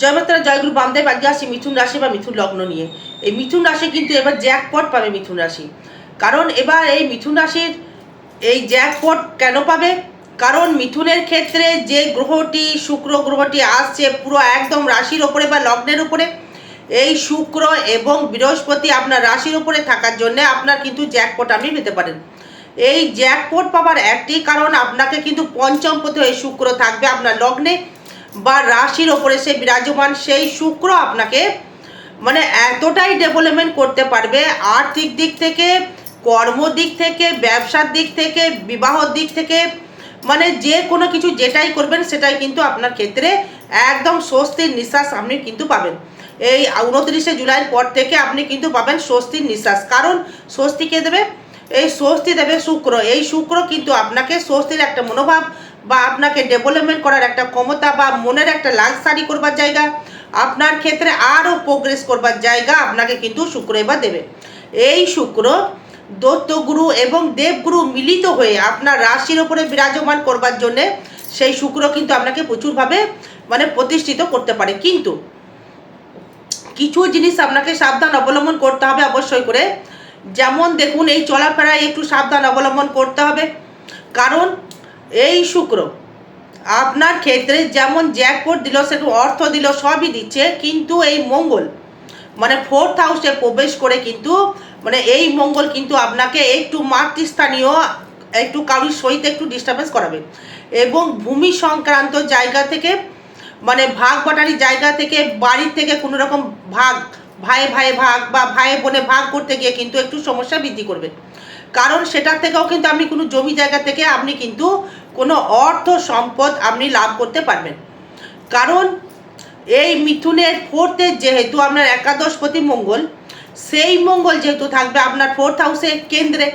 জয়মাত্রা জয়গুরু বামদেব আজকে আসছি মিথুন রাশি বা মিথুন লগ্ন নিয়ে। এই মিথুন রাশি কিন্তু এবার জ্যাকপট পাবে মিথুন রাশি। কারণ এবার এই মিথুন রাশির এই জ্যাকপট কেন পাবে? কারণ মিথুনের ক্ষেত্রে যে গ্রহটি, শুক্র গ্রহটি আসছে পুরো একদম রাশির ওপরে বা লগ্নের উপরে এই শুক্র এবং বৃহস্পতি আপনার রাশির উপরে থাকার জন্য আপনার কিন্তু জ্যাকপট আপনি পেতে পারেন। এই জ্যাকপট পাওয়ার একটি কারণ, আপনাকে কিন্তু পঞ্চম পথে এই শুক্র থাকবে আপনার লগ্নে। বা রাশির ওপরে সে বিরাজমান, সেই শুক্র আপনাকে মানে এতটাই ডেভেলপমেন্ট করতে পারবে। আর্থিক দিক থেকে, কর্ম দিক থেকে, ব্যবসার দিক থেকে, বিবাহর দিক থেকে মানে যে কোনো কিছু যেটাই করবেন সেটাই কিন্তু আপনার ক্ষেত্রে একদম স্বস্তির নিঃশ্বাস আপনি কিন্তু পাবেন। এই উনত্রিশে জুলাইয়ের পর থেকে আপনি কিন্তু পাবেন স্বস্তির নিঃশ্বাস। কারণ স্বস্তি কে দেবে? এই স্বস্তি দেবে শুক্র। এই শুক্র কিন্তু আপনাকে স্বস্তির একটা মনোভাব বা আপনাকে ডেভেলপমেন্ট করার একটা ক্ষমতা বা মনের একটা লাক্সারি করবার জায়গা, আপনার ক্ষেত্রে আরও প্রোগ্রেস করবার জায়গা আপনাকে কিন্তু শুক্র এবার দেবে। এই শুক্র দত্তগুরু এবং দেবগুরু মিলিত হয়ে আপনার রাশির ওপরে বিরাজমান করবার জন্যে সেই শুক্র কিন্তু আপনাকে প্রচুরভাবে মানে প্রতিষ্ঠিত করতে পারে। কিন্তু কিছু জিনিস আপনাকে সাবধান অবলম্বন করতে হবে অবশ্যই করে। যেমন দেখুন, এই চলাফেরায় একটু সাবধান অবলম্বন করতে হবে। কারণ এই শুক্র। আপনার ক্ষেত্রে যেমন জ্যাকপট দিল, সেটু অর্থ দিল, সবই দিচ্ছে, কিন্তু এই মঙ্গল মানে ফোর্থ হাউসে প্রবেশ করে কিন্তু মানে এই মঙ্গল কিন্তু আপনাকে একটু মাতৃস্থানীয়, একটু কারোর সহিত একটু ডিস্টার্বেন্স করাবে। এবং ভূমি সংক্রান্ত জায়গা থেকে মানে ভাগ বাটারি জায়গা থেকে, বাড়ির থেকে কোনো রকম ভাগ ভাইয়ে ভাইয়ে ভাগ বা ভাইয়ে বোনে ভাগ করতে গিয়ে কিন্তু একটু সমস্যা বৃদ্ধি করবে। কারণ সেটার থেকেও কিন্তু আপনি কোনো জমি জায়গা থেকে আপনি কিন্তু কোনো অর্থ সম্পদ আপনি লাভ করতে পারবেন। কারণ এই মিথুনের ফোর্থে যেহেতু আপনার একাদশপতি মঙ্গল, সেই মঙ্গল যেহেতু থাকবে আপনার ফোর্থ হাউসে কেন্দ্রে।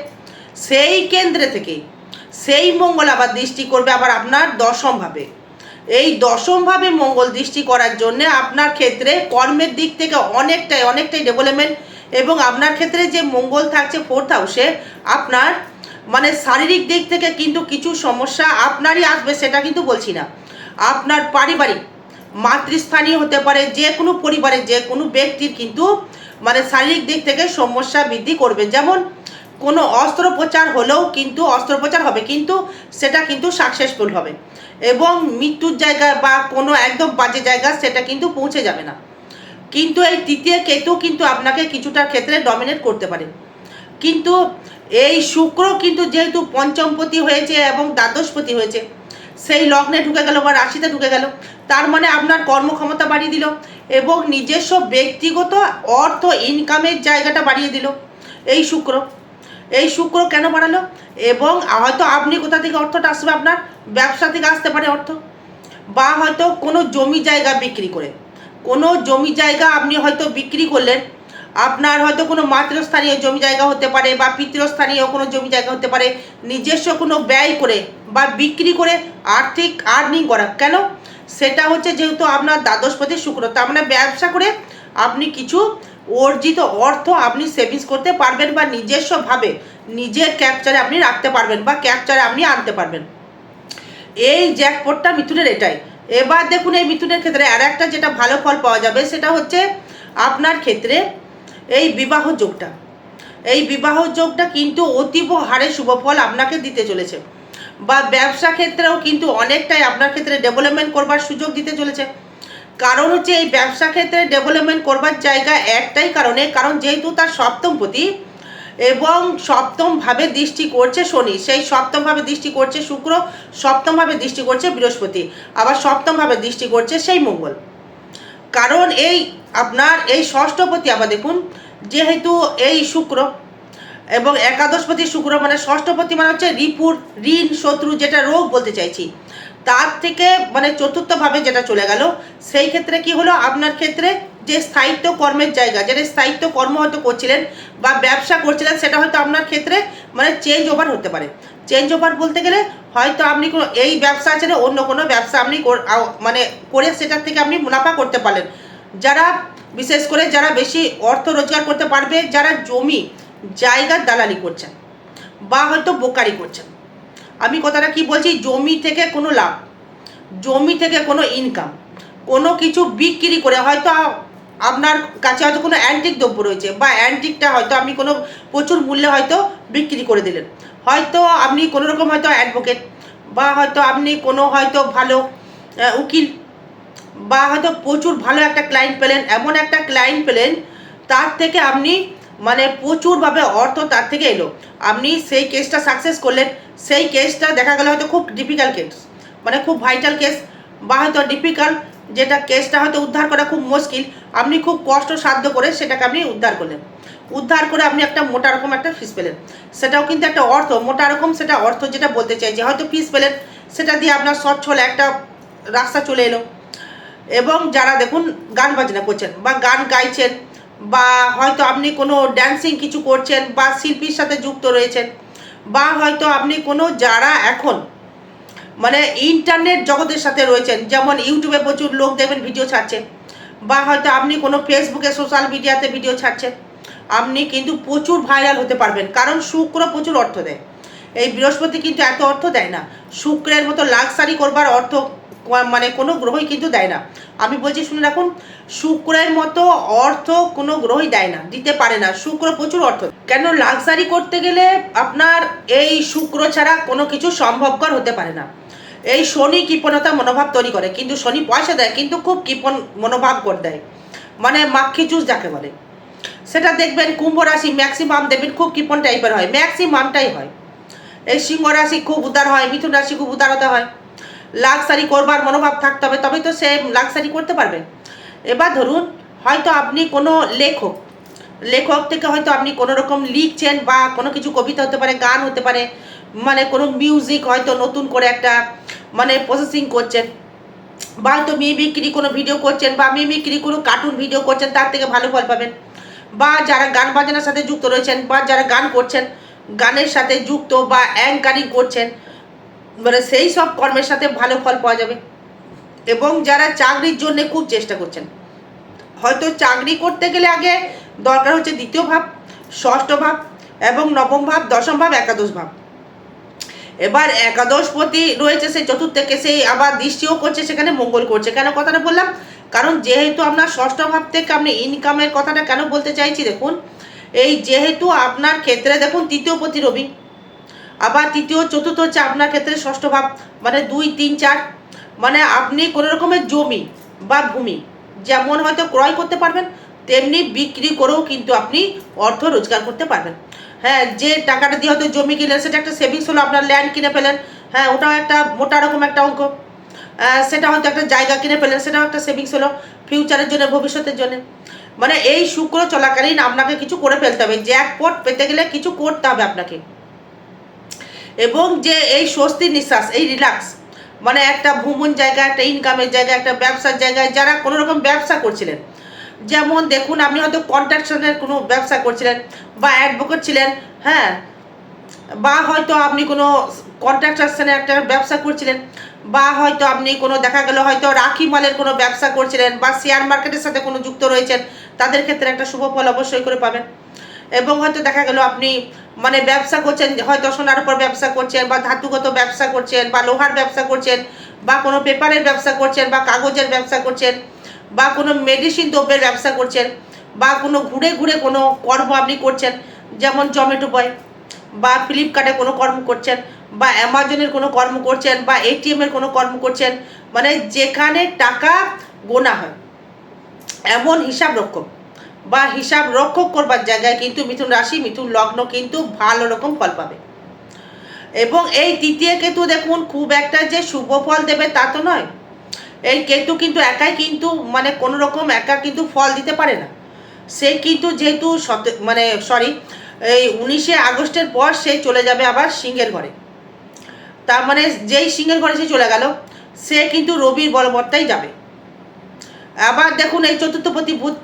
সেই কেন্দ্রে থেকে সেই মঙ্গল আবার দৃষ্টি করবে আবার আপনার দশমভাবে এই দশমভাবে মঙ্গল দৃষ্টি করার জন্য আপনার ক্ষেত্রে কর্মের দিক থেকে অনেকটাই অনেকটাই ডেভেলপমেন্ট এবং আপনার ক্ষেত্রে যে মঙ্গল থাকছে ফোর্থ হাউসে আপনার মানে শারীরিক দিক থেকে কিন্তু কিছু সমস্যা আপনারই আসবে, সেটা কিন্তু বলছি না। আপনার পারিবারিক, মাতৃস্থানীয় হতে পারে, যে কোনো পরিবারের যে কোনো ব্যক্তির কিন্তু মানে শারীরিক দিক থেকে সমস্যা বৃদ্ধি করবে। যেমন কোনো অস্ত্রোপচার হলেও কিন্তু অস্ত্রোপচার হবে, কিন্তু সেটা কিন্তু সাকসেসফুল হবে। এবং মৃত্যুর জায়গা বা কোনো একদম বাজে জায়গা সেটা কিন্তু পৌঁছে যাবে না। কিন্তু এই তৃতীয় কেতু কিন্তু আপনাকে কিছুটার ক্ষেত্রে ডমিনেট করতে পারে। কিন্তু এই শুক্র কিন্তু যেহেতু পঞ্চমপতি হয়েছে এবং দ্বাদশপতি হয়েছে, সেই লগ্নে ঢুকে গেল বা রাশিতে ঢুকে গেল, তার মানে আপনার কর্মক্ষমতা বাড়িয়ে দিল এবং নিজস্ব ব্যক্তিগত অর্থ ইনকামের জায়গাটা বাড়িয়ে দিল এই শুক্র। এই শুক্র কেন বাড়ালো? এবং হয়তো আপনি কোথা থেকে অর্থটা আসবে আপনার? ব্যবসা থেকে আসতে পারে অর্থ। বা হয়তো কোনো জমি জায়গা বিক্রি করে। কোনো জমি জায়গা আপনি হয়তো বিক্রি করলেন, আপনার হয়তো কোনো মাতৃস্থানীয় জমি জায়গা হতে পারে বা পিতৃস্থানীয় কোনো জমি জায়গা হতে পারে, নিজস্ব কোনো ব্যয় করে বা বিক্রি করে আর্থিক আর্নিং করা। কেন? সেটা হচ্ছে যেহেতু আপনার দ্বাদশপতি শুক্র, তার মানে ব্যবসা করে আপনি কিছু অর্জিত অর্থ আপনি সেভিংস করতে পারবেন বা নিজস্বভাবে নিজের ক্যাপচারে আপনি রাখতে পারবেন বা ক্যাপচারে আপনি আনতে পারবেন। এই জ্যাকপটটা মিথুনের এটাই। এবার দেখুন এই মিথুনের ক্ষেত্রে আর একটা যেটা ভালো ফল পাওয়া যাবে, সেটা হচ্ছে আপনার ক্ষেত্রে এই বিবাহ যোগটা। এই বিবাহ যোগটা কিন্তু অতীব হারে শুভ ফল আপনাকে দিতে চলেছে। বা ব্যবসা ক্ষেত্রেও কিন্তু অনেকটাই আপনার ক্ষেত্রে ডেভেলপমেন্ট করবার সুযোগ দিতে চলেছে। কারণ হচ্ছে এই ব্যবসা ক্ষেত্রে ডেভেলপমেন্ট করবার জায়গা একটাই কারণে, কারণ যেহেতু তার সপ্তমপতি এবং সপ্তমভাবে দৃষ্টি করছে শনি। সেই সপ্তমভাবে দৃষ্টি করছে শুক্র সপ্তমভাবে দৃষ্টি করছে বৃহস্পতি। আবার সপ্তমভাবে দৃষ্টি করছে সেই মঙ্গল। কারণ এই আপনার এই ষষ্ঠপতি আবার দেখুন, যেহেতু এই শুক্র এবং একাদশপতি শুক্র মানে ষষ্ঠপতি মানে হচ্ছে রিপুর, ঋণ, শত্রু যেটা রোগ বলতে চাইছি। তার থেকে মানে চতুর্থভাবে যেটা চলে গেল, সেই ক্ষেত্রে কি হলো? আপনার ক্ষেত্রে যে স্থায়িত্ব কর্মের জায়গা যেটা স্থায়িত্ব কর্ম হয়তো করছিলেন বা ব্যবসা করছিলেন, সেটা হয়তো আপনার ক্ষেত্রে মানে চেঞ্জ ওভার হতে পারে। চেঞ্জ ওভার বলতে গেলে হয়তো আপনি কোনো, এই ব্যবসা ছেড়ে অন্য কোনো ব্যবসা আপনি মানে করে সেটার থেকে আপনি মুনাফা করতে পারলেন। যারা, বিশেষ করে যারা বেশি অর্থ রোজগার করতে পারবে, যারা জমি জায়গার দালালি করছেন বা হয়তো বোকারি করছেন আমি কথাটা কি বলছি? জমি থেকে কোনো লাভ, জমি থেকে কোনো ইনকাম কোনো কিছু বিক্রি করে হয়তো আপনার কাছে হয়তো কোনো অ্যান্টিক দ্রব্য রয়েছে বা অ্যান্টিকটা হয়তো আপনি কোনো প্রচুর মূল্যে হয়তো বিক্রি করে দিলেন। হয়তো আপনি কোনো রকম হয়তো অ্যাডভোকেট বা হয়তো আপনি কোনো হয়তো ভালো উকিল বা হয়তো প্রচুর ভালো একটা ক্লায়েন্ট পেলেন, এমন একটা ক্লায়েন্ট পেলেন, তার থেকে আপনি মানে প্রচুরভাবে অর্থ তার থেকে এলো। আপনি সেই কেসটা সাকসেস করলেন, সেই কেসটা দেখা গেল হয়তো খুব ডিফিকাল্ট কেস মানে খুব ভাইটাল কেস বা হয়তো ডিফিকাল্ট যেটা কেসটা হয়তো উদ্ধার করা খুব মুশকিল, আপনি খুব কষ্ট সাধ্য করে সেটাকে আপনি উদ্ধার করলেন। উদ্ধার করে আপনি একটা মোটা রকম একটা ফিস পেলেন। সেটাও কিন্তু একটা অর্থ, মোটা রকম সেটা অর্থ যেটা বলতে চাই যে হয়তো ফিস পেলেন, সেটা দিয়ে আপনার সচ্ছল একটা রাস্তা চলে এলো। এবং যারা দেখুন গান বাজনা করছেন বা গান গাইছেন বা হয়তো আপনি কোনো ড্যান্সিং কিছু করছেন বা শিল্পীর সাথে যুক্ত রয়েছেন, বা হয়তো আপনি কোনো যারা এখন মানে ইন্টারনেট জগতের সাথে রয়েছেন, যেমন ইউটিউবে প্রচুর লোক দেখবেন ভিডিও ছাড়ছেন বা হয়তো আপনি কোনো ফেসবুকে সোশ্যাল মিডিয়াতে ভিডিও ছাড়ছেন আপনি কিন্তু প্রচুর ভাইরাল হতে পারবেন, কারণ শুক্র প্রচুর অর্থ দেয়। এই বৃহস্পতি কিন্তু এত অর্থ দেয় না। শুক্রের মতো লাক্সারি করবার অর্থ মানে কোনো গ্রহই কিন্তু দেয় না। আমি বলছি, শুনে রাখুন, শুক্রের মতো অর্থ কোনো গ্রহই দেয় না, দিতে পারে না। শুক্র প্রচুর অর্থ। কেন লাক্সারি করতে গেলে আপনার এই শুক্র ছাড়া কোনো কিছু সম্ভবকর হতে পারে না। এই শনি কৃপণতা মনোভাব তৈরি করে, কিন্তু শনি পয়সা দেয়, কিন্তু খুব কৃপণ মনোভাব করে দেয়। মানে মাক্ষি জুস যাকে বলে। সেটা দেখবেন কুম্ভ রাশি, ম্যাক্সিমাম দেখবেন খুব কৃপণ টাইপের হয়, ম্যাক্সিমামটাই হয়। এই সিংহ রাশি খুব উদার হয়, মিথুন রাশি খুব উদারতা হয়। লাক্সারি করবার মনোভাব থাকতে হবে, তবেই তো সে লাক্সারি করতে পারবে। এবার ধরুন, হয়তো আপনি কোনো লেখক লেখক থেকে হয়তো আপনি কোনো রকম লিখছেন বা কোনো কিছু কবিতা হতে পারে, গান হতে পারে মানে কোনো মিউজিক হয়তো নতুন করে একটা মানে প্রসেসিং করছেন, বা হয়তো মিমিক্রি কোনো ভিডিও করছেন, বা মিমিক্রি কোনো কার্টুন ভিডিও করছেন, তার থেকে ভালো ফল পাবেন। বা যারা গান বাজনার সাথে যুক্ত রয়েছেন, বা যারা গান করছেন, গানের সাথে যুক্ত বা অ্যাঙ্কারিং করছেন মানে সেই সব কর্মের সাথে ভালো ফল পাওয়া যাবে। এবং যারা চাকরির জন্য খুব চেষ্টা করছেন। হয়তো চাকরি করতে গেলে আগে দরকার হচ্ছে দ্বিতীয় ভাব, ষষ্ঠ ভাব এবং নবম ভাব, দশম ভাব, একাদশ ভাব। এবার একাদশপতি রয়েছে, সেই চতুর্থকে সেই আবার দৃষ্টিও করছে, সেখানে মঙ্গল করছে। কেন কথাটা বললাম? কারণ যেহেতু আপনার ষষ্ঠ ভাব থেকে আপনি ইনকামের কথাটা কেন বলতে চাইছি, দেখুন, এই যেহেতু আপনার ক্ষেত্রে, দেখুন, তৃতীয় পতি রবি। আবার তৃতীয়, চতুর্থ হচ্ছে আপনার ক্ষেত্রে ষষ্ঠ ভাব মানে দুই, তিন, চার মানে আপনি কোনো রকমের জমি বা ভূমি যেমন হয়তো ক্রয় করতে পারবেন, তেমনি বিক্রি করেও কিন্তু আপনি অর্থ রোজগার করতে পারবেন। হ্যাঁ যে টাকাটা দিয়ে হয়তো জমি কিনলেন, সেটা একটা সেভিংস হলো, আপনার ল্যান্ড কিনে ফেলেন হ্যাঁ ওটাও একটা মোটা রকম একটা অঙ্ক। সেটা হয়তো একটা জায়গা কিনে ফেলেন, সেটাও একটা সেভিংস হলো ফিউচারের জন্য, ভবিষ্যতের জন্য। মানে এই শুক্র চলাকালীন আপনাকে কিছু করে ফেলতে হবে জ্যাকপট পেতে গেলে কিছু করতে হবে আপনাকে। এবং যে এই স্বস্তির নিঃশ্বাস, এই রিল্যাক্স মানে একটা ভ্রমণ জায়গা, একটা ইনকামের জায়গা, একটা ব্যবসার জায়গায় যারা কোনো রকম ব্যবসা করছিলেন, যেমন দেখুন আপনি হয়তো কন্ট্রাকশনের কোনো ব্যবসা করছিলেন বা অ্যাডভোকেট ছিলেন হ্যাঁ বা হয়তো আপনি কোনো কন্ট্রাকশনের একটা ব্যবসা করছিলেন, বা হয়তো আপনি কোনো দেখা গেল হয়তো রাখি মালের কোনো ব্যবসা করছিলেন বা শেয়ার মার্কেটের সাথে কোনো যুক্ত রয়েছেন, তাদের ক্ষেত্রে একটা শুভ ফল অবশ্যই করে পাবেন। এবং হয়তো দেখা গেল আপনি মানে ব্যবসা করছেন, হয়তো সোনার উপর ব্যবসা করছেন বা ধাতুগত ব্যবসা করছেন বা লোহার ব্যবসা করছেন বা কোনো পেপারের ব্যবসা করছেন বা কাগজের ব্যবসা করছেন বা কোনো মেডিসিন দ্রব্যের ব্যবসা করছেন বা কোনো ঘুরে ঘুরে কোনো কর্ম আপনি করছেন, যেমন জমেটো বয় বা ফ্লিপকার্টে কোনো কর্ম করছেন বা অ্যামাজনের কোনো কর্ম করছেন বা এটিএম এর কোনো কর্ম করছেন মানে যেখানে টাকা গোনা হয়, এমন হিসাব রক্ষক। বা হিসাব রক্ষক করবার জায়গায় কিন্তু মিথুন রাশি, মিথুন লগ্ন কিন্তু ভালো রকম ফল পাবে। এবং এই তৃতীয় কেতু দেখুন, খুব একটা যে শুভ ফল দেবে তা তো নয়। এই কেতু কিন্তু একাই কিন্তু মানে কোনো রকম একা কিন্তু ফল দিতে পারে না। সে কিন্তু যেহেতু মানে সরি এই উনিশে আগস্টের পর সে চলে যাবে আবার সিংহের ঘরে। তার মানে যেই সিংহের ঘরে সে চলে গেল, সে কিন্তু রবির বলবত্তাই যাবে। আবার দেখুন, এই চতুর্থপতি বুধ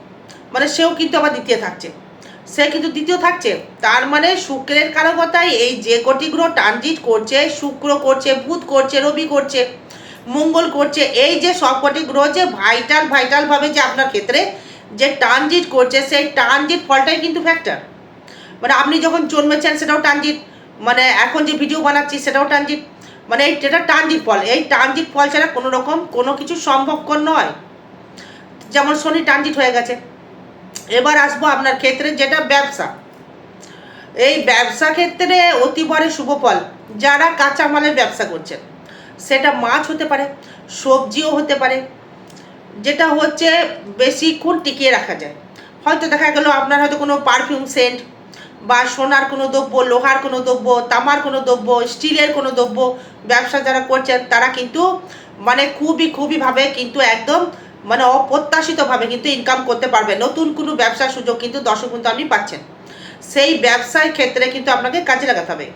মানে সেও কিন্তু আবার দ্বিতীয় থাকছে। সে কিন্তু দ্বিতীয় থাকছে। তার মানে শুক্রের কারকতায় এই যে কটি গ্রহ ট্রানজিট করছে, শুক্র করছে, বুধ করছে, রবি করছে, মঙ্গল করছে, এই যে সবকটি গ্রহ যে ভাইটাল ভাইটালভাবে যে আপনার ক্ষেত্রে যে ট্রানজিট করছে, সেই ট্রানজিট ফলটাই কিন্তু ফ্যাক্টর মানে আপনি যখন জন্মেছেন সেটাও ট্রানজিট মানে এখন যে ভিডিও বানাচ্ছি সেটাও ট্রানজিট মানে এই এটা ট্রানজিট ফল, এই ট্রানজিট ফল ছাড়া কোনো রকম কোনো কিছু সম্ভবকর নয়। যেমন শনি ট্রানজিট হয়ে গেছে। এবার আসব আপনার ক্ষেত্রে যেটা ব্যবসা। এই ব্যবসা ক্ষেত্রে অতিবরে শুভ ফল, যারা কাঁচামালের ব্যবসা করছেন। সেটা মাছ হতে পারে, সবজিও হতে পারে, যেটা হচ্ছে বেশিক্ষণ টিকিয়ে রাখা যায়। হয়তো দেখা গেল আপনার হয়তো কোনো পারফিউম সেন্ট বা সোনার কোনো দ্রব্য, লোহার কোনো দ্রব্য, তামার কোনো দ্রব্য, স্টিলের কোনো দ্রব্য ব্যবসা যারা করছেন, তারা কিন্তু মানে খুবই খুবই ভাবে কিন্তু একদম মানে অপ্রত্যাশিতভাবে কিন্তু ইনকাম করতে পারবে। নতুন কোনো ব্যবসার সুযোগ কিন্তু দর্শক কিন্তু আপনি পাচ্ছেন। সেই ব্যবসার ক্ষেত্রে কিন্তু আপনাকে কাজে লাগাতে হবে।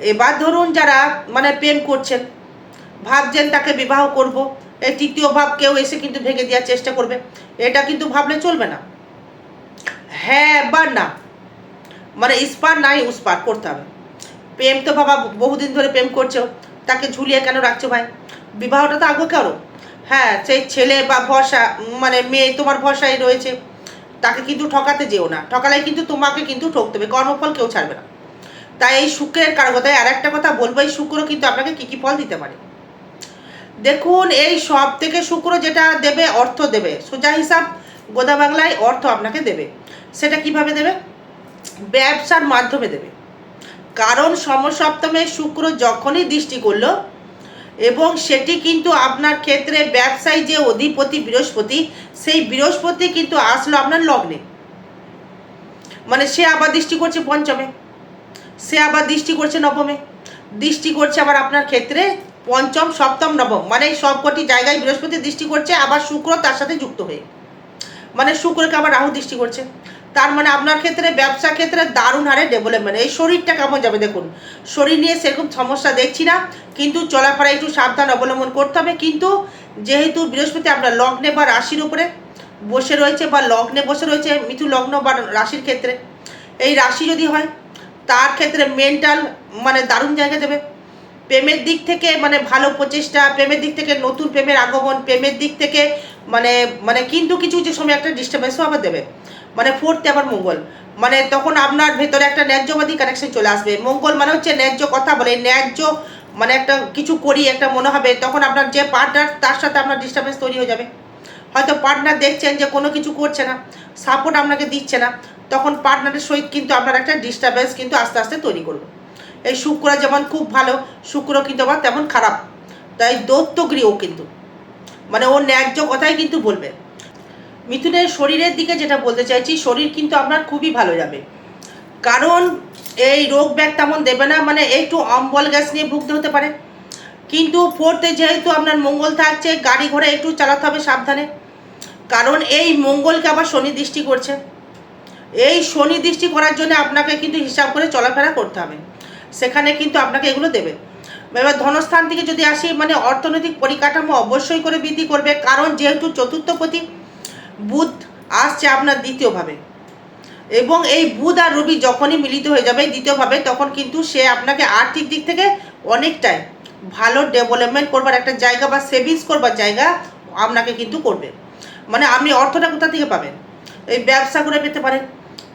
এবার ধরুন যারা মানে প্রেম করছেন, ভাবছেন তাকে বিবাহ করব, এই তৃতীয় ভাব কেউ এসে কিন্তু ভেঙে দেওয়ার চেষ্টা করবে। এটা কিন্তু ভাবলে চলবে না। হ্যাঁ বা না। মানে ইস্পার নাই উস্পার করতে হবে। প্রেম তো বাবা বহুদিন ধরে প্রেম করছ, তাকে ঝুলিয়ে কেন রাখছো ভাই? বিবাহটা তো আগে কেন হ্যাঁ সেই ছেলে বা ভরসা মানে মেয়ে তোমার ভরসায় রয়েছে, তাকে কিন্তু ঠকাতে যেও না। ঠকালে কিন্তু তোমাকে কিন্তু ঠকতে হবে, কর্মফল কেউ ছাড়বে না। তাই এই শুক্রের কারকতায় আর একটা কথা বলব, এই শুক্র কিন্তু আপনাকে কী কী ফল দিতে পারে। দেখুন, এই সব থেকে শুক্র যেটা দেবে, অর্থ দেবে। সোজা হিসাব, গোদা বাংলায় অর্থ আপনাকে দেবে। সেটা কীভাবে দেবে? ব্যবসার মাধ্যমে দেবে। কারণ সমসপ্তমে শুক্র যখনই দৃষ্টি করল এবং সেটি কিন্তু আপনার ক্ষেত্রে ব্যবসায় যে অধিপতি বৃহস্পতি, সেই বৃহস্পতি কিন্তু আসলো আপনার লগ্নে। মানে সে আবার দৃষ্টি করছে পঞ্চমে, সে আবার দৃষ্টি করছে নবমে, দৃষ্টি করছে আবার আপনার ক্ষেত্রে পঞ্চম, সপ্তম, নবম। মানে এই সবকটি জায়গায় বৃহস্পতি দৃষ্টি করছে, আবার শুক্র তার সাথে যুক্ত হয়ে। মানে শুক্রকে আবার রাহু দৃষ্টি করছে। তার মানে আপনার ক্ষেত্রে ব্যবসা ক্ষেত্রে দারুণ হারে ডেভেলপমেন্ট এই শরীরটা কেমন যাবে দেখুন? শরীর নিয়ে সেরকম সমস্যা দেখছি না, কিন্তু চলাফেরা একটু সাবধান অবলম্বন করতে হবে। কিন্তু যেহেতু বৃহস্পতি আপনার লগ্নে বা রাশির উপরে বসে রয়েছে বা লগ্নে বসে রয়েছে মিথু লগ্ন বা রাশির ক্ষেত্রে, এই রাশি যদি হয়, তার ক্ষেত্রে মেন্টাল মানে দারুণ জায়গা দেবে। প্রেমের দিক থেকে মানে ভালো প্রচেষ্টা, প্রেমের দিক থেকে নতুন প্রেমের আগমন, প্রেমের দিক থেকে মানে মানে কিন্তু কিছু কিছু সময় একটা ডিস্টার্বেন্সও আবার দেবে। মানে ফোর্থে আবার মঙ্গল। মানে তখন আপনার ভেতরে একটা ন্যায্যবাদী কানেকশন চলে আসবে। মঙ্গল মানে হচ্ছে ন্যায্য কথা বলে, ন্যায্য মানে একটা কিছু করি, একটা মনে হবে, তখন আপনার যে পার্টনার তার সাথে আপনার ডিস্টার্বেন্স তৈরি হয়ে যাবে। হয়তো পার্টনার দেখছেন যে কোনো কিছু করছে না সাপোর্ট আপনাকে দিচ্ছে না, তখন পার্টনারের সহিত কিন্তু আপনার একটা ডিস্টারবেন্স কিন্তু আস্তে আস্তে তৈরি করবে। এই শুক্র যেমন খুব ভালো, শুক্র কিন্তু আবার তেমন খারাপ। তাই দৈত্য গৃহ কিন্তু। মানে ও ন্যায্য কথাই কিন্তু বলবে। মিথুনের শরীরের দিকে যেটা বলতে চাইছি, শরীর কিন্তু আপনার খুবই ভালো যাবে। কারণ এই রোগ ব্যাগ তেমন দেবে না মানে একটু অম্বল গ্যাস নিয়ে ভুগতে হতে পারে। কিন্তু ফোর্থে যেহেতু আপনার মঙ্গল থাকছে, গাড়ি ঘোড়া একটু চালাতে হবে সাবধানে। কারণ এই মঙ্গলকে আবার শনি দৃষ্টি করছে। এই শনি দৃষ্টি করার জন্য আপনাকে কিন্তু হিসাব করে চলাফেরা করতে হবে। সেখানে কিন্তু আপনাকে এগুলো দেবে। এবার ধনস্থান থেকে যদি আসি মানে অর্থনৈতিক পরিকাঠামো অবশ্যই করে বৃদ্ধি করবে, কারণ যেহেতু চতুর্থপতি বুধ আসছে আপনার দ্বিতীয়ভাবে। এবং এই বুধ আর রবি যখনই মিলিত হয়ে যাবে দ্বিতীয়ভাবে, তখন কিন্তু সে আপনাকে আর্থিক দিক থেকে অনেকটাই ভালো ডেভেলপমেন্ট করবার একটা জায়গা বা সেভিংস করবার জায়গা আপনাকে কিন্তু করবে। মানে আপনি অর্থটা কোথা থেকে পাবেন? এই ব্যবসা করে পেতে পারেন,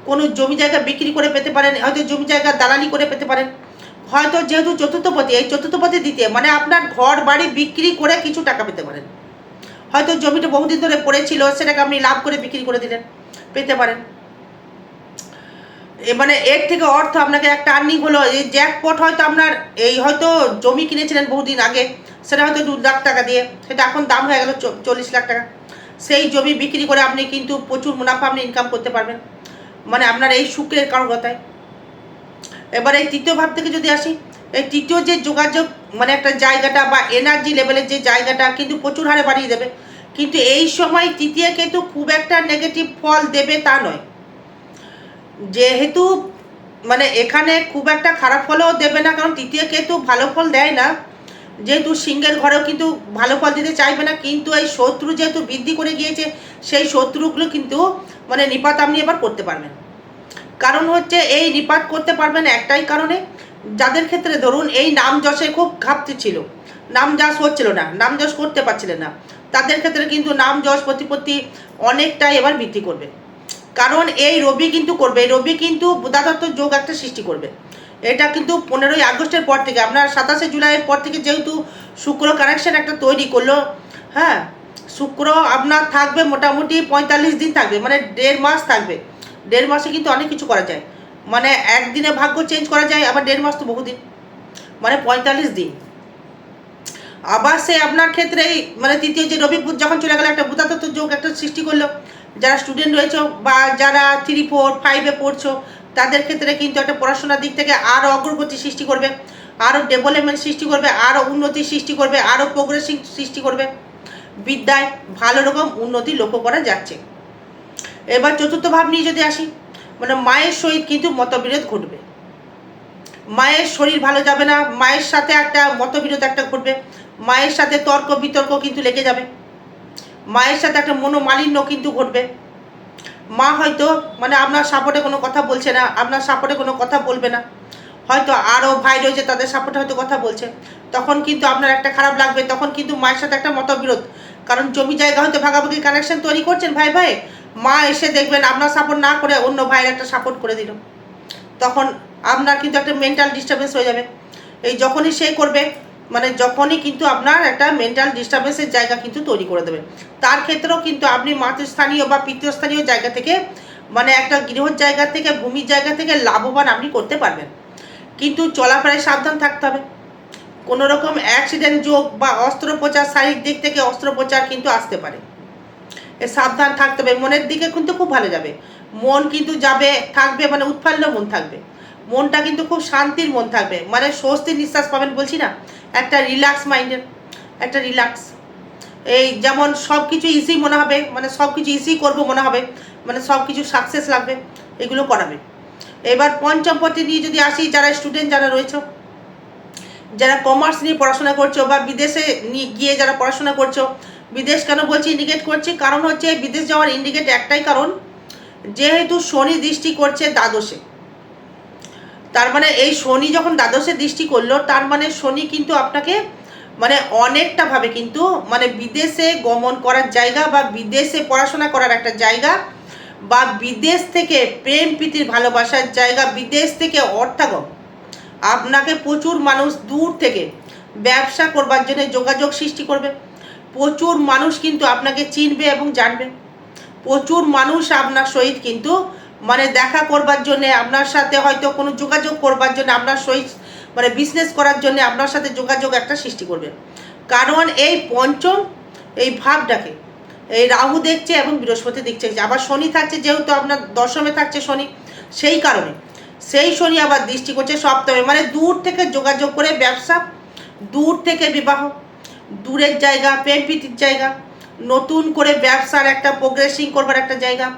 কোনো জমি জায়গা বিক্রি করে পেতে পারেন, হয়তো জমি জায়গা দালালি করে পেতে পারেন। হয়তো যেহেতু চতুর্থপতি, এই চতুর্থপতি দ্বিতীয় মানে আপনার ঘর বাড়ি বিক্রি করে কিছু টাকা পেতে পারেন। হয়তো জমিটা বহুদিন ধরে পড়েছিল সেটাকে আপনি লাভ করে বিক্রি করে দিলেন, পেতে পারেন। এ মানে এর থেকে অর্থ আপনাকে একটা আর্নিং হলো, এই জ্যাকপট হয়তো আপনার, এই হয়তো জমি কিনেছিলেন বহুদিন আগে, সেটা হয়তো দু লাখ টাকা দিয়ে, সেটা এখন দাম হয়ে গেল চল্লিশ লাখ টাকা। সেই জমি বিক্রি করে আপনি কিন্তু প্রচুর মুনাফা, আপনি ইনকাম করতে পারবেন। মানে আপনার এই শুক্রের কারণতায় এবার এই তৃতীয় ভাব থেকে যদি আসি, এই তৃতীয় যে যোগাযোগ মানে একটা জায়গাটা বা এনার্জি লেভেলের যে জায়গাটা কিন্তু প্রচুর হারে বাড়িয়ে দেবে। কিন্তু এই সময় তৃতীয় কিন্তু খুব একটা নেগেটিভ ফল দেবে তা নয়। যেহেতু মানে এখানে খুব একটা খারাপ ফলও দেবে না, কারণ তৃতীয় কেতু ভালো ফল দেয় না। যেহেতু সিংহের ঘরেও কিন্তু ভালো ফল দিতে চাইবে না, কিন্তু এই শত্রু যেহেতু বৃদ্ধি করে গিয়েছে, সেই শত্রুগুলো কিন্তু মানে নিপাত আপনি এবার করতে পারবেন। কারণ হচ্ছে এই নিপাত করতে পারবেন একটাই কারণে। যাদের ক্ষেত্রে ধরুন এই নাম যশে খুব ঘাপতি ছিল নাম যশ হচ্ছিল না নাম যশ করতে পারছিলেন না, তাদের ক্ষেত্রে কিন্তু নাম যশ প্রতিপত্তি অনেকটাই এবার বৃদ্ধি করবে। কারণ এই রবি কিন্তু করবে, এই রবি কিন্তু বুধাদত্ত যোগ একটা সৃষ্টি করবে। এটা কিন্তু পনেরোই আগস্টের পর থেকে, আপনার সাতাশে জুলাইয়ের পর থেকে যেহেতু শুক্র কানেকশন একটা তৈরি করল হ্যাঁ শুক্র আপনার থাকবে মোটামুটি পঁয়তাল্লিশ দিন থাকবে মানে দেড় মাস থাকবে। দেড় মাসে কিন্তু অনেক কিছু করা যায়। মানে একদিনে ভাগ্য চেঞ্জ করা যায়, আবার দেড় মাস তো বহুদিন। মানে পঁয়তাল্লিশ দিন। আবার সে আপনার ক্ষেত্রে মানে তৃতীয় যে রবি যখন চলে গেল, একটা ভূতাতত্ত্ব যোগ একটা সৃষ্টি করল। যারা স্টুডেন্ট রয়েছে বা যারা থ্রি ফোর ফাইভে পড়ছো, তাদের ক্ষেত্রে কিন্তু একটা পড়াশোনার দিক থেকে আরও অগ্রগতি সৃষ্টি করবে আরও ডেভেলপমেন্ট সৃষ্টি করবে আরও উন্নতি সৃষ্টি করবে আরও প্রোগ্রেসিং সৃষ্টি করবে। বিদ্যায় ভালো রকম উন্নতি লক্ষ্য করা যাচ্ছে। এবার চতুর্থ ভাব নিয়ে যদি আসি মানে মায়ের সহিত কিন্তু মতবিরোধ ঘটবে। মায়ের শরীর ভালো যাবে না, মায়ের সাথে একটা মতবিরোধ একটা ঘটবে। মায়ের সাথে তর্ক বিতর্ক কিন্তু লেগে যাবে। মায়ের সাথে একটা মনোমালিন্য কিন্তু ঘটবে। মা হয়তো মানে আপনার সাপোর্টে কোনো কথা বলছে না, আপনার সাপোর্টে কোনো কথা বলবে না। হয়তো আরও ভাই রয়েছে তাদের সাপোর্টে হয়তো কথা বলছে। তখন কিন্তু আপনার একটা খারাপ লাগবে, তখন কিন্তু মায়ের সাথে একটা মতবিরোধ। কারণ জমি জায়গা হয়তো ভাগাভাগি কানেকশন তৈরি করছেন ভাই ভাই। মা এসে দেখবেন আপনার সাপোর্ট না করে অন্য ভাইয়ের একটা সাপোর্ট করে দিল। তখন আপনার কিন্তু একটা মেন্টাল ডিস্টারবেন্স হয়ে যাবে। এই যখনই সে করবে মানে যখনই কিন্তু আপনার একটা মেন্টাল ডিস্টারবেন্সের জায়গা কিন্তু তৈরি করে দেবে। তার ক্ষেত্রেও কিন্তু আপনি মাতৃস্থানীয় বা পিতৃস্থানীয় জায়গা থেকে মানে একটা গৃহর জায়গা থেকে ভূমির জায়গা থেকে লাভবান আপনি করতে পারবেন। কিন্তু চলাফেরায় সাবধান থাকতে হবে। কোনো রকম অ্যাক্সিডেন্ট যোগ বা অস্ত্রোপচার, শারীরিক দিক থেকে অস্ত্রোপচার কিন্তু আসতে পারে। সাবধান থাকতে হবে। মনের দিকে কিন্তু খুব ভালো যাবে। মন কিন্তু যাবে, থাকবে মানে উৎফুল্ল মন থাকবে। মনটা কিন্তু খুব শান্তির মন থাকবে। মানে স্বস্তির নিঃশ্বাস পাবেন বলছি না? একটা রিল্যাক্স মাইন্ডের একটা রিল্যাক্স এই যেমন সব কিছু ইজি মনে হবে মানে সব কিছু ইজি করব মনে হবে মানে সব কিছু সাকসেস লাগবে, এগুলো করাবে। এবার পঞ্চম পথে নিয়ে যদি আসি, যারা স্টুডেন্ট যারা রয়েছে, যারা কমার্স নিয়ে পড়াশোনা করছ বা বিদেশে নিয়ে গিয়ে যারা পড়াশোনা করছ বিদেশ কেন বলছি ইন্ডিকেট করছি? কারণ হচ্ছে বিদেশ যাওয়ার ইন্ডিকেট একটাই কারণ, যেহেতু শনি দৃষ্টি করছে দ্বাদশে। তার মানে এই শনি যখন দ্বাদশে দৃষ্টি করল, তার মানে শনি কিন্তু আপনাকে মানে অনেকটা ভাবে কিন্তু মানে বিদেশে গমন করার জায়গা বা বিদেশে পড়াশোনা করার একটা জায়গা বা বিদেশ থেকে প্রেম প্রীতির ভালোবাসার জায়গা, বিদেশ থেকে অর্থাগম। আপনাকে প্রচুর মানুষ দূর থেকে ব্যবসা করবার জন্য যোগাযোগ সৃষ্টি করবে। প্রচুর মানুষ কিন্তু আপনাকে চিনবে এবং জানবে। প্রচুর মানুষ আপনার সহিত কিন্তু মানে দেখা করবার জন্যে, আপনার সাথে হয়তো কোনো যোগাযোগ করবার জন্য, আপনার সহিত মানে বিজনেস করার জন্য আপনার সাথে যোগাযোগ একটা সৃষ্টি করবে। কারণ এই পঞ্চম এই ভাবটাকে, এই রাহু দেখছে এবং বৃহস্পতি দেখছে। আবার শনি থাকছে, যেহেতু আপনার দশমে থাকছে শনি, সেই কারণে, সেই শনি আবার দৃষ্টি করছে সপ্তমে। মানে দূর থেকে যোগাযোগ করে ব্যবসা, দূর থেকে বিবাহ দূরের জায়গা প্রেম জায়গা, নতুন করে ব্যবসার একটা প্রোগ্রেসিং করবার একটা জায়গা।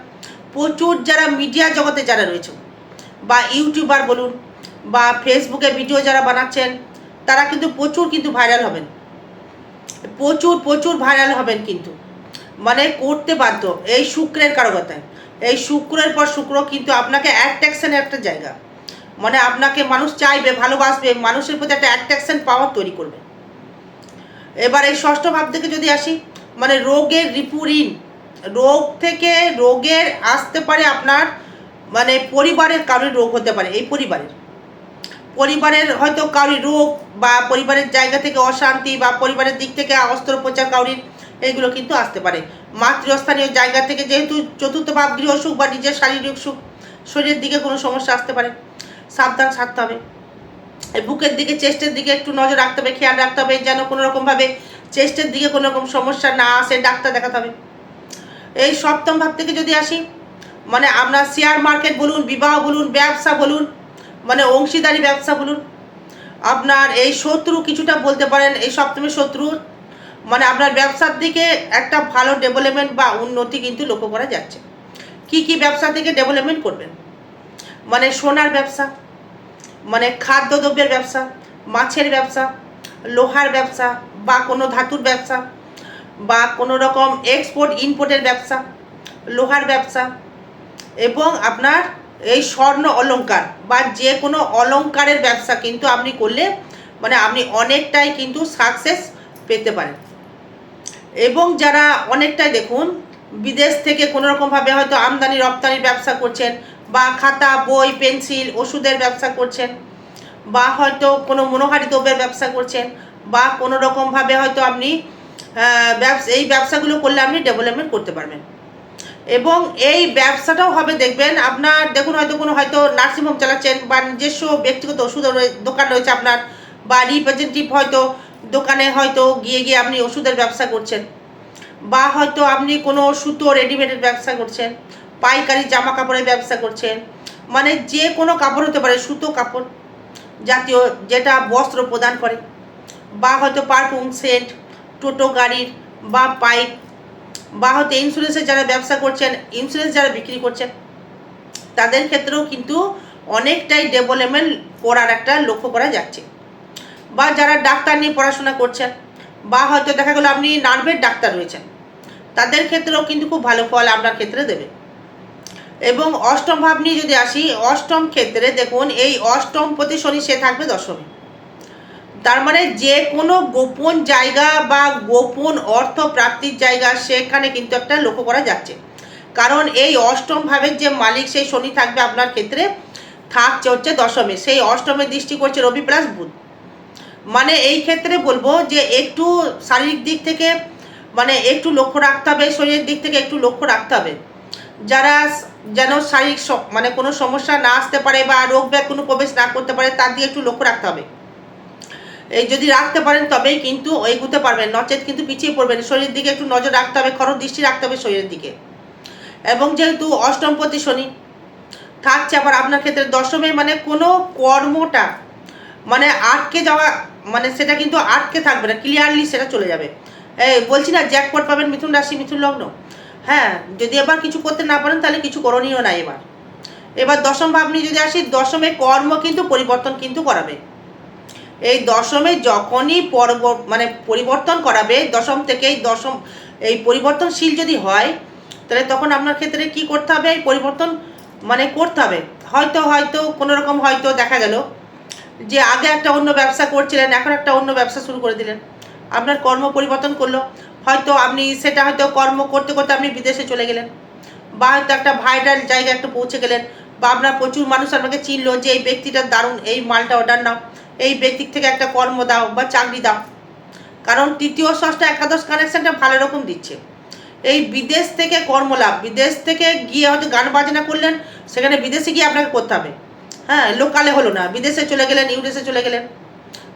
প্রচুর যারা মিডিয়া জগতে যারা রয়েছে, বা ইউটিউবার বলুন, বা ফেসবুকে ভিডিও যারা বানাচ্ছেন, তারা কিন্তু প্রচুর কিন্তু ভাইরাল হবেন। প্রচুর প্রচুর ভাইরাল হবেন কিন্তু। মানে করতে বাধ্য, এই শুক্রের কারকতায় এই শুক্রের পর শুক্র কিন্তু আপনাকে অ্যাট্রাকশনের একটা জায়গা। মানে আপনাকে মানুষ চাইবে, ভালোবাসবে, মানুষের প্রতি একটা অ্যাট্রাকশন পাওয়ার তৈরি করবে। এবার এই ষষ্ঠ ভাব থেকে যদি আসি মানে রোগের রিপুরিন, রোগ থেকে রোগের আসতে পারে আপনার মানে পরিবারের কারোর রোগ হতে পারে, এই পরিবারের। পরিবারের হয়তো কারোর রোগ বা পরিবারের জায়গা থেকে অশান্তি বা পরিবারের দিক থেকে অস্ত্রোপচার কাউরির এইগুলো কিন্তু আসতে পারে। মাতৃস্থানীয় জায়গা থেকে যেহেতু চতুর্থ ভাব গৃহ সুখ বা নিজের শারীরিক সুখ, শরীরের দিকে কোনো সমস্যা আসতে পারে। সাবধান থাকতে হবে। বুকের দিকে, চেস্টের দিকে একটু নজর রাখতে হবে, খেয়াল রাখতে হবে, যেন কোনো রকমভাবে চেস্টের দিকে কোনো রকম সমস্যা না আসে, ডাক্তার দেখাতে হবে। এই সপ্তম ভাব থেকে যদি আসি মানে আপনার শেয়ার মার্কেট বলুন, বিবাহ বলুন, ব্যবসা বলুন মানে অংশীদারি ব্যবসা বলুন, আপনার এই শত্রু কিছুটা বলতে পারেন, এই সপ্তমের শত্রু মানে আপনার ব্যবসার দিকে একটা ভালো ডেভেলপমেন্ট বা উন্নতি কিন্তু লক্ষ্য করা যাচ্ছে। কি কি ব্যবসা থেকে ডেভেলপমেন্ট করবেন? মানে সোনার ব্যবসা মানে খাদ্যদ্রব্যের ব্যবসা, মাছের ব্যবসা, লোহার ব্যবসা, বা কোনো ধাতুর ব্যবসা, বা কোনো রকম এক্সপোর্ট ইম্পোর্টের ব্যবসা, লোহার ব্যবসা, এবং আপনার এই স্বর্ণ অলঙ্কার, বা যে কোনো অলংকারের ব্যবসা কিন্তু আপনি করলে মানে আপনি অনেকটাই কিন্তু সাকসেস পেতে পারেন। এবং যারা অনেকটাই দেখুন, বিদেশ থেকে কোনো রকমভাবে হয়তো আমদানি রপ্তানির ব্যবসা করছেন বা খাতা, বই, পেন্সিল, ওষুধের ব্যবসা করছেন, বা হয়তো কোনো মনোহারি দ্রব্যের ব্যবসা করছেন, বা কোনো রকমভাবে হয়তো আপনি ব্যবসা, এই ব্যবসাগুলো করলে আপনি ডেভেলপমেন্ট করতে পারবেন। এবং এই ব্যবসাটাও হবে, দেখবেন আপনার, দেখুন হয়তো কোনো, হয়তো নার্সিংহোম চালাচ্ছেন বা নিজস্ব ব্যক্তিগত ওষুধ দোকান রয়েছে আপনার, বা রিপ্রেজেন্টেটিভ হয়তো দোকানে হয়তো গিয়ে গিয়ে আপনি ওষুধের ব্যবসা করছেন, বা হয়তো আপনি কোনো সুতো রেডিমেডের ব্যবসা করছেন পাইকারি জামা কাপড়ের ব্যবসা করছেন মানে যে কোনো কাপড় হতে পারে, সুতো কাপড় জাতীয়, যেটা বস্ত্র প্রদান করে। বা হয়তো পারফিউম সেন্ট টোটো গাড়ির বা পাইপ বা হয়তো ইন্স্যুরেন্সের যারা ব্যবসা করছেন ইন্স্যুরেন্স যারা বিক্রি করছেন, তাদের ক্ষেত্রেও কিন্তু অনেকটাই ডেভেলপমেন্ট করার একটা লক্ষ্য করা যাচ্ছে। বা যারা ডাক্তার নিয়ে পড়াশোনা করছেন, বা হয়তো দেখা গেলো আপনি নার্ভের ডাক্তার রয়েছেন তাদের ক্ষেত্রেও কিন্তু খুব ভালো ফল আপনার ক্ষেত্রে দেবে। এবং অষ্টম ভাব নিয়ে যদি আসি, অষ্টম ক্ষেত্রে দেখুন, এই অষ্টম প্রতি শনি সে থাকবে দশমে। তার মানে যে কোনো গোপন জায়গা বা গোপন অর্থ প্রাপ্তির জায়গা সেখানে কিন্তু একটা লক্ষ্য করা যাচ্ছে। কারণ এই অষ্টম ভাবের যে মালিক সেই শনি থাকবে আপনার ক্ষেত্রে, থাকছে হচ্ছে দশমে। সেই অষ্টমে দৃষ্টি করছে রবি প্লাস বুধ। মানে এই ক্ষেত্রে বলব যে একটু শারীরিক দিক থেকে মানে একটু লক্ষ্য রাখতে হবে, শরীরের দিক থেকে একটু লক্ষ্য রাখতে হবে। যারা যেন শারীরিক মানে কোনো সমস্যা না আসতে পারে বা রোগ ব্যাগ কোনো প্রবেশ না করতে পারে, তার দিয়ে একটু লক্ষ্য রাখতে হবে। এই যদি রাখতে পারেন তবেই কিন্তু এগুতে পারবেন, নচেত কিন্তু পিছিয়ে পড়বেন। শরীরের দিকে একটু নজর রাখতে হবে, খরচ দৃষ্টি রাখতে হবে শরীরের দিকে। এবং যেহেতু অষ্টমপতি শনি, থাকছে আবার আপনার ক্ষেত্রে দশমে মানে কোনো কর্মটা মানে আটকে যাওয়া মানে সেটা কিন্তু আটকে থাকবে না ক্লিয়ারলি সেটা চলে যাবে। এই বলছি না জ্যাকপট পাবেন মিথুন রাশি, মিথুন লগ্ন। হ্যাঁ যদি এবার কিছু করতে না পারেন, তাহলে কিছু করণীয় নাই এবার। এবার দশম ভাব নিয়ে যদি আসি, দশমে কর্ম কিন্তু পরিবর্তন কিন্তু করাবে। এই দশমে যখনই পর্ব মানে পরিবর্তন করাবে, দশম থেকেই দশম, এই পরিবর্তনশীল যদি হয়, তাহলে তখন আপনার ক্ষেত্রে কি করতে হবে? এই পরিবর্তন মানে করতে হবে। হয়তো হয়তো, কোনো রকম হয়তো দেখা গেল যে আগে একটা অন্য ব্যবসা করছিলেন, এখন একটা অন্য ব্যবসা শুরু করে দিলেন। আপনার কর্ম পরিবর্তন করল। হয়তো আপনি সেটা হয়তো কর্ম করতে করতে আপনি বিদেশে চলে গেলেন। বা হয়তো একটা ভাইরাল জায়গায় একটা পৌঁছে গেলেন। বা আপনার প্রচুর মানুষ আপনাকে চিনলো যে এই ব্যক্তিটার দারুণ, এই মালটা অর্ডার নাও, এই ব্যক্তির থেকে একটা কর্ম দাও বা চাকরি দাও। কারণ তৃতীয়, ষষ্ঠ, একাদশ কানেকশনটা ভালো রকম দিচ্ছে। এই বিদেশ থেকে কর্মলাভ বিদেশ থেকে গিয়ে হয়তো গান বাজনা করলেন, সেখানে বিদেশে গিয়ে আপনাকে করতে হবে। হ্যাঁ লোকালে হলো না, বিদেশে চলে গেলেন, ইউএসএ চলে গেলেন,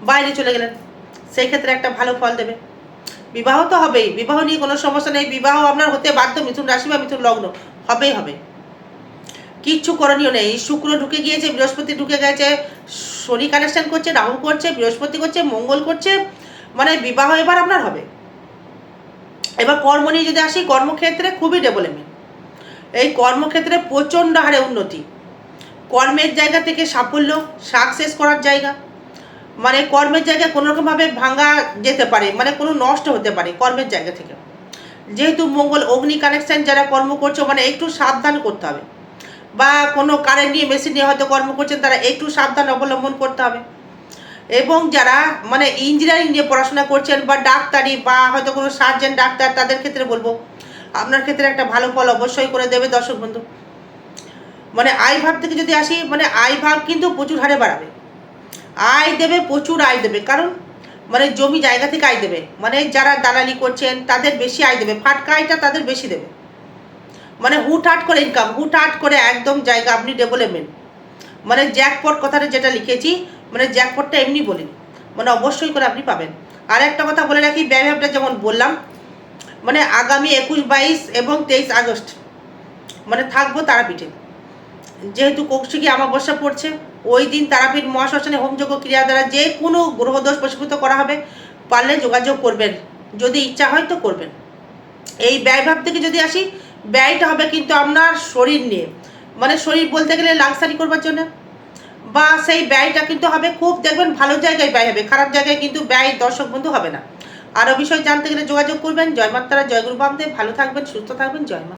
বাইরে চলে গেলেন, সেই ক্ষেত্রে একটা ভালো ফল দেবে। বিবাহ তো হবেই, বিবাহ নিয়ে কোনো সমস্যা নেই, বিবাহ আপনার হতে বাধ্য, মিথুন রাশি বা মিথুন লগ্ন, হবেই হবে। কিচ্ছু করণীয় নেই শুক্র ঢুকে গিয়েছে, বৃহস্পতি ঢুকে গেছে, শনি কানেকশন করছে, রাহু করছে, বৃহস্পতি করছে, মঙ্গল করছে মানে বিবাহ এবার আপনার হবে। এবার কর্ম নিয়ে যদি আসি, কর্মক্ষেত্রে খুবই ডেভেলপমেন্ট এই কর্মক্ষেত্রে প্রচণ্ড হারে উন্নতি। কর্মের জায়গা থেকে সাফল্য সাকসেস করার জায়গা। মানে কর্মের জায়গায় কোনোরকমভাবে ভাঙা যেতে পারে মানে কোনো নষ্ট হতে পারে কর্মের জায়গা থেকে। যেহেতু মঙ্গল অগ্নি কানেকশন যারা কর্ম করছে মানে একটু সাবধান করতে হবে। বা কোনো কারেন্ট নিয়ে মেশিন নিয়ে হয়তো কর্ম করছেন, তারা একটু সাবধান অবলম্বন করতে হবে। এবং যারা মানে ইঞ্জিনিয়ারিং নিয়ে পড়াশোনা করছেন বা ডাক্তারি বা হয়তো কোনো সার্জেন ডাক্তার, তাদের ক্ষেত্রে বলব, আপনার ক্ষেত্রে একটা ভালো ফল অবশ্যই করে দেবে দর্শক বন্ধু। মানে আয় ভাব থেকে যদি আসি মানে আয় ভাব কিন্তু প্রচুর হারে বাড়াবে। আয় দেবে, প্রচুর আয় দেবে। কারণ মানে জমি জায়গা থেকে আয় দেবে। মানে যারা দালালি করছেন, তাদের বেশি আয় দেবে। ফাটকা আয়টা তাদের বেশি দেবে। মানে হুটহাট করে ইনকাম হুটহাট করে একদম জায়গা আপনি ডেভেলপমেন্ট মানে জ্যাকপট কথাটা যেটা লিখেছি মানে জ্যাকপটটা এমনি বলিনি মানে অবশ্যই করে আপনি পাবেন। আর একটা কথা বলে রাখি ব্যয়ভাবটা যেমন বললাম মানে আগামী একুশ, বাইশ এবং তেইশ আগস্ট মানে থাকব তারাপীঠে। যেহেতু কৌশিকী আমাবস্যা পড়ছে ওই দিন তারাপীঠ মহাশ্মশানে হোমযোগ্য ক্রিয়া দ্বারা যে কোনো গ্রহদোষ প্রস্ফুত করা হবে, পারলে যোগাযোগ করবেন। যদি ইচ্ছা হয় তো করবেন। এই ব্যয়ভাব থেকে যদি আসি, ব্যয়টা হবে কিন্তু আপনার শরীর নিয়ে। মানে শরীর বলতে গেলে লাক্সারি করবার জন্য। বা সেই ব্যয়টা কিন্তু হবে খুব, দেখবেন ভালো জায়গায় ব্যয় হবে, খারাপ জায়গায় কিন্তু ব্যয় দর্শক বন্ধু হবে না। আরও বিষয় জানতে গেলে যোগাযোগ করবেন। জয় মাতারা, জয় ভালো থাকবেন, সুস্থ থাকবেন, জয়